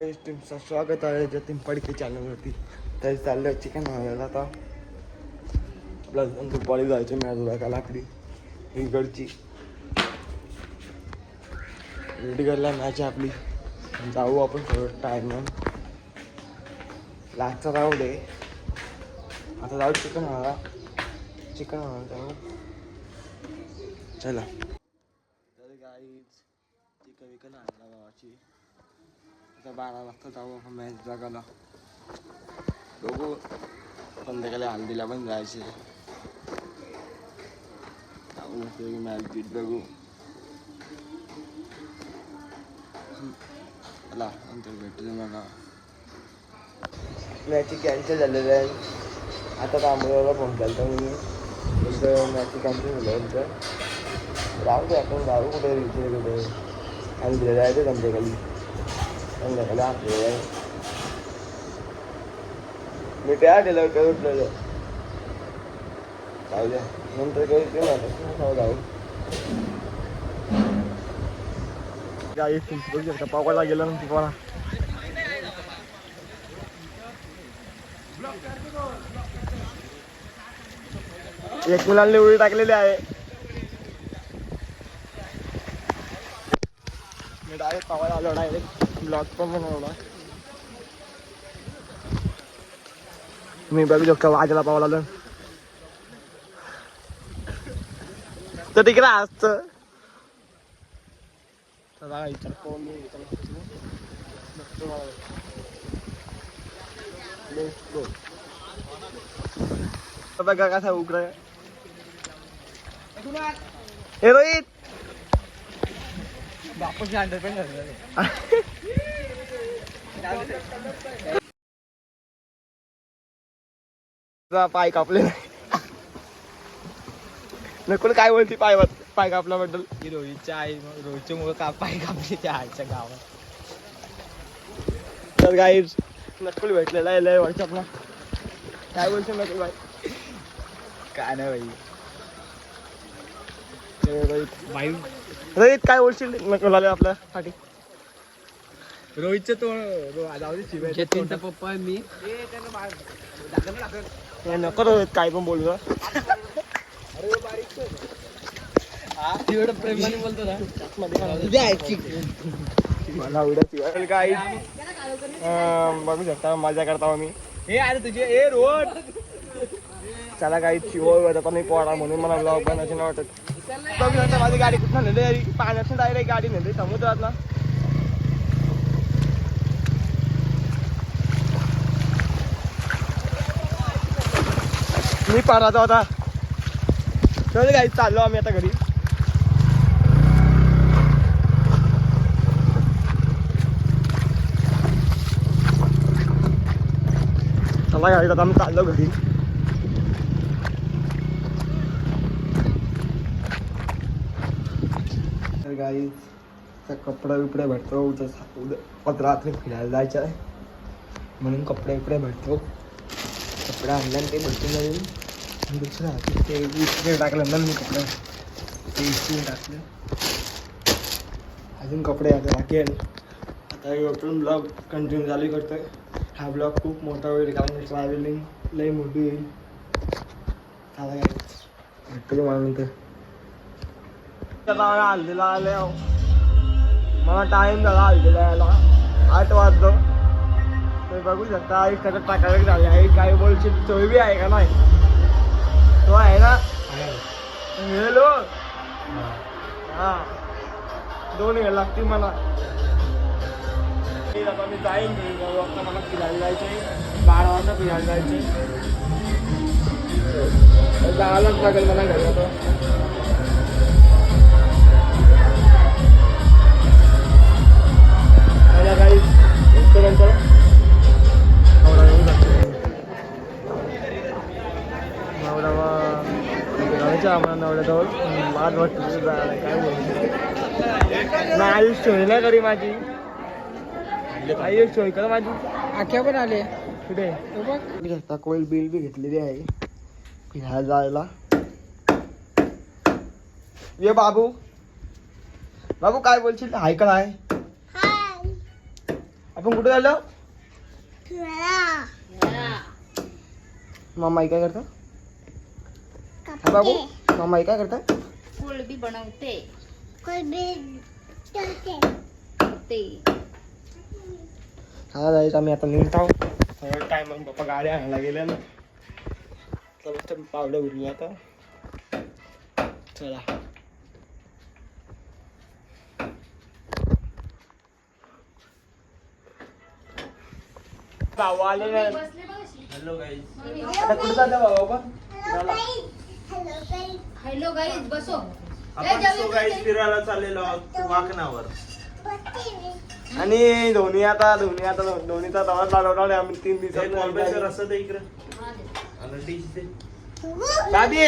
तुमचं स्वागत आहे जतीन पडके चॅनलवरती तर चाललं चिकन बनवायला आता. प्लस दुपारी जायचं मॅच का लाकडी इकडची. रेडी मॅच आहे आपली. जाऊ आपण थोडं टाईम लास्टचा राहू दे आता जाऊ चिकन हवा चिकन हवा जाऊ. चला. तर गाईच चिकन विकन आणला गावाची आता बारा वाजता जाऊ आपण मॅच बघायला. बघू. संध्याकाळी हल्दीला पण जायचे जाऊ मॅच बीट बघू. आला नंतर भेटू मला. मॅच कॅन्सल झालेलं आहे. आता तांबड्याला फोन केला मी. तुमचं मॅच कॅन्सल झालं होतं राहू दे आपण जाऊ कुठे रिचे कुठे. हल्दीला जायचं संध्याकाळी संध्याकाळी मी त्या दिलं काय उठलेलं जाऊ द्या नंतर काही ते नाही जाऊ गाई बघू शकता पावाला गेला ना तुम्हाला एक मुलांनी उडी टाकलेली आहे मी डायरेक्ट पावायला आलो डायरेक्ट ब्लॉग पण बनवला मी बघू शकतो वाजला पावाला आलो तर तिकडे असत बघा कसा उघड हे रोहित बापूची अंडर पण पाय कापले नकोल काय बोलती पाय पाय कापल्याबद्दल? की रोहितच्या आई रोहितच्या मुळे का पाय कापली त्या आईच्या गावात. तर काही नकुल भेटलेला आहे लय आपला काय बोलतो नकुल बाई काय नाही बाई रोहित काय बोलशील नकुल आले आपल्यासाठी रोहितचं तो रो- जाऊ दे शिवाय जतीनचा पप्पा मी. नको रोहित काय पण बोलू एवढं प्रेमाने बोलतो ना. मला बघू शकता मजा करता मी हे अरे तुझे ए रोड त्याला काही चिवळ वाटत नाही पोळा म्हणून मला ब्लॉग बनायचे नाही वाटत. बघू शकता माझी गाडी कुठं नेली? पाण्यातून डायरेक्ट गाडी नेली समुद्रात ना मी पाराचा होता. चल काही चाललो आम्ही आता घरी. चला गाडीत आता आम्ही चाललो घरी. तर गाई कपडे बिपडे भेटतो. जसं उद्या रात्री फिरायला जायचं आहे. म्हणून कपडे बिपडे भेटतो. कपडे आणले ते भेटून जाईल. दुसऱ्या दुसरं हाती ते इस्त्री टाकलं ना मी कपडे ते इस्त्री टाकले अजून कपडे आता बाकी आहे आता आपण ब्लॉग कंटिन्यू चालू आहे हा ब्लॉग खूप मोठा होईल कारण ट्रॅव्हलिंग लई मोठी होईल चला काय भेटतो मला नंतर त्याला हल्दीला आले अहो. मला टाइम झाला हल्दीला यायला आठ वाजतो तुम्ही बघू शकता आई खरं टाकायला झाली आई काय बोलशील तोय बी आहे का नाही तो आहे ना गेलो हा दोन घ्यायला लागतील मला. मी आता मी जाईन. वाजता मला फिरायला जायचे बारा वाजता फिरायला जायचे जायलाच लागेल मला घरी आता. करी माझी. आयुष सोय कर माझी. आख्या पण आले कुठे? मी घेता कोईल बिल बी घेतलेली आहे. फिरायला जायला. ये बाबू. बाबू काय बोलशील? हाय का नाही? आपण कुठे झालो मामा काय करता? हा बाबू मामा काय करता? कोळबी बनवते. ते. हा जायचं आम्ही आता निघत सगळं टाइम पप्पा गाडी आणायला गेल्या ना. तर मस्त पावलं उरली आता. चला. भाऊ आले नाही हॅलो गाईज आता कुठे चाललं भाऊ आपण? चला. हॅलो गाईज बसो. आपण सो काही फिरायला चाललेलो आहोत वाकणावर. आणि धोनी आता धोनी आता धोनीचा दवा चालवणार आहे आम्ही तीन दिवसात. दादी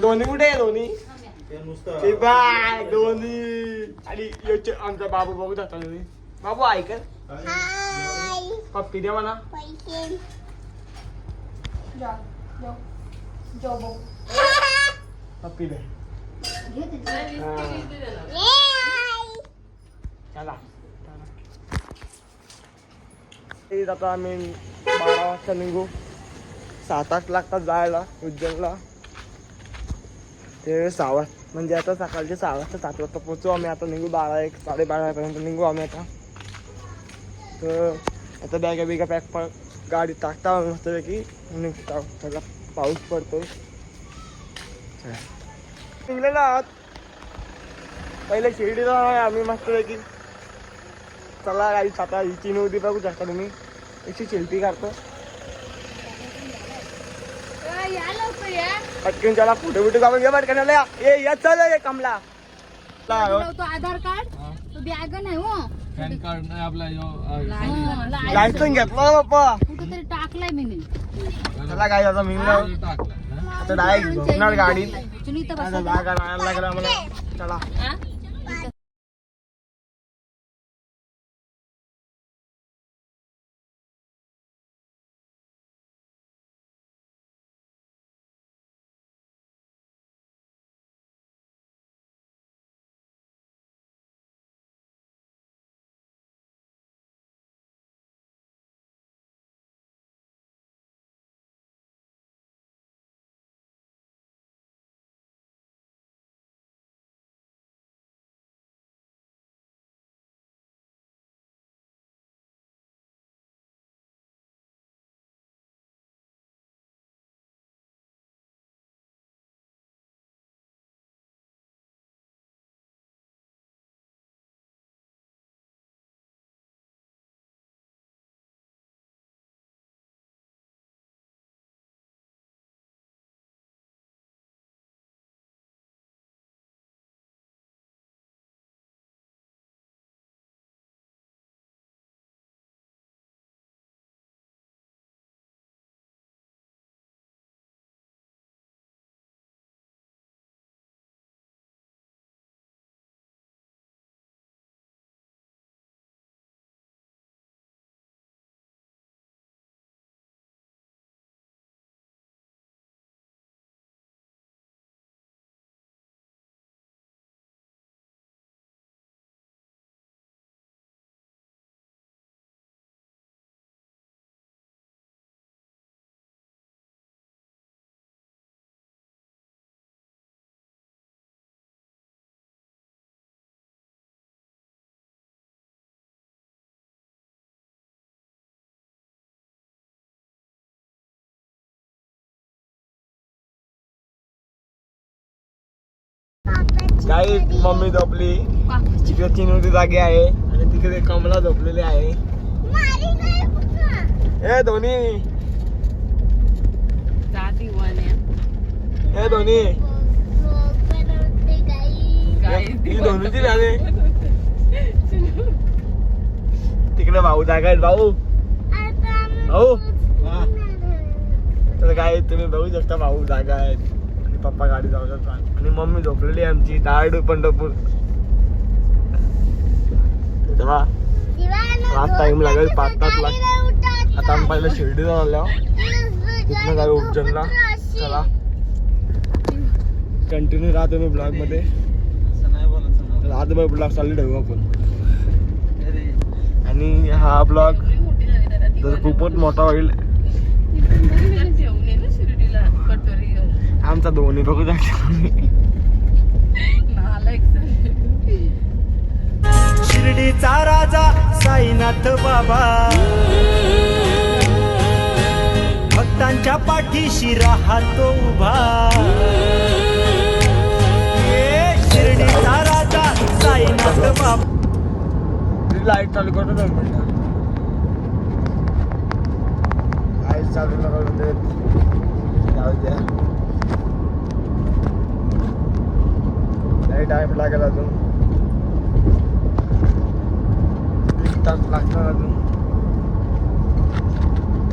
धोनी कुठे आहे धोनी? बाय धोनी. आणि योचे आमचा बाबू बघू जाता बाबू ऐक. पप्पी द्या मला. पप्पी दे. हा. चला. ते आता आम्ही बारा वाजता निघू. सात आठ लागतात जायला उज्जैनला. ते सहा वाज म्हणजे आता सकाळचे सहा वाजता सात वाजता पोचू आम्ही. आता निघू बारा एक साडेबारापर्यंत निघू आम्ही आता. तर आता बॅगा बिगा पॅक प गाडी टाकता मस्तपैकी. निघता त्याला पाऊस पडतो निघलेलो आहात. पहिले शिर्डीला आहे आम्ही मस्तपैकी. चला गाडी आता ही तीन उदी बघू शकता तुम्ही. अशी शिल्पी काढतो. पटकन चला फोटो बिटो काढून घे पटकन या ए या चल ये कमला. तो आधार कार्ड. तो बॅग नाही हो. पॅन कार्ड नाही आपला लाय- लायसन घेतलं बाप्पा कुठेतरी टाकलाय मी नी. चला काय आता मी आता डायरेक्ट झोपणार गाडी चला. काही मम्मी झोपली. तिकडे चिनुटी जागी आहे आणि तिकडे कमला झोपलेली आहे. ए धोनी. ए धोनी. धोनीची झाली तिकडे भाऊ जागा आहेत भाऊ. भाऊ. तर काय तुम्ही बघू शकता भाऊ जागा आहेत. पप्पा गाडी जाऊ शकतात आणि मम्मी झोपलेली आहे आमची. दारडू पंढरपूर. तेव्हा टाइम लागेल पाच तास लाग आता आम्ही पहिलं शिर्डीला आलो. तिथनं जाऊ उज्जैनला. चला. कंटिन्यू राहतो मी ब्लॉगमध्ये. असं नाही बोलायचं रातभर ब्लॉग चालू ठेवू आपण. आणि हा ब्लॉग जर खूपच मोठा होईल आमचा दोन्ही बघू शिर्डीचा राजा साईनाथ बाबा. भक्तांच्या पाठीशी राहतो उभा. शिर्डीचा राजा साईनाथ बाबा. लाइट चालू करतो दोन मिनिटं. लाइट चालू न करू देत. जाऊ द्या. नाही टाइम लागेल अजून. एक तास लागणार अजून.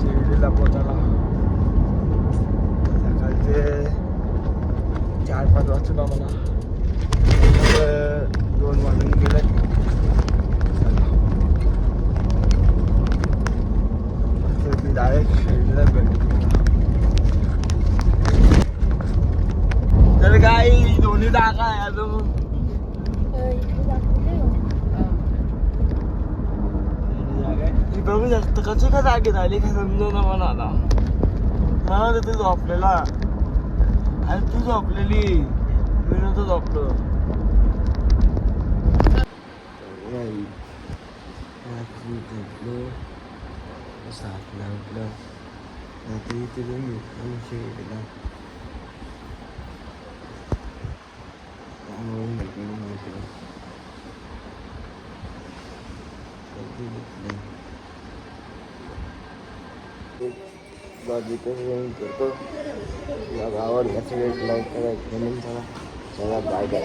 शिर्डीला पोचायला. सकाळचे चार पाच वाजता मला दोन वाजून गेले. डायरेक्ट शिर्डीला भेट. तर काय दोन्ही जागा आहे अजून. बघू जास्त कशी का जागी राहिली का समजा ना मला. आता मला तर तू झोपलेला. आणि तू झोपलेली. मी नव्हतं झोपलो. रात्री झोपलो सातला उठलं. रात्री इथे जाऊन घेतलं बाजूचं जेवण करतो। तुला आवडलं असेल लाईक करा कमेंट करा चला। Bye bye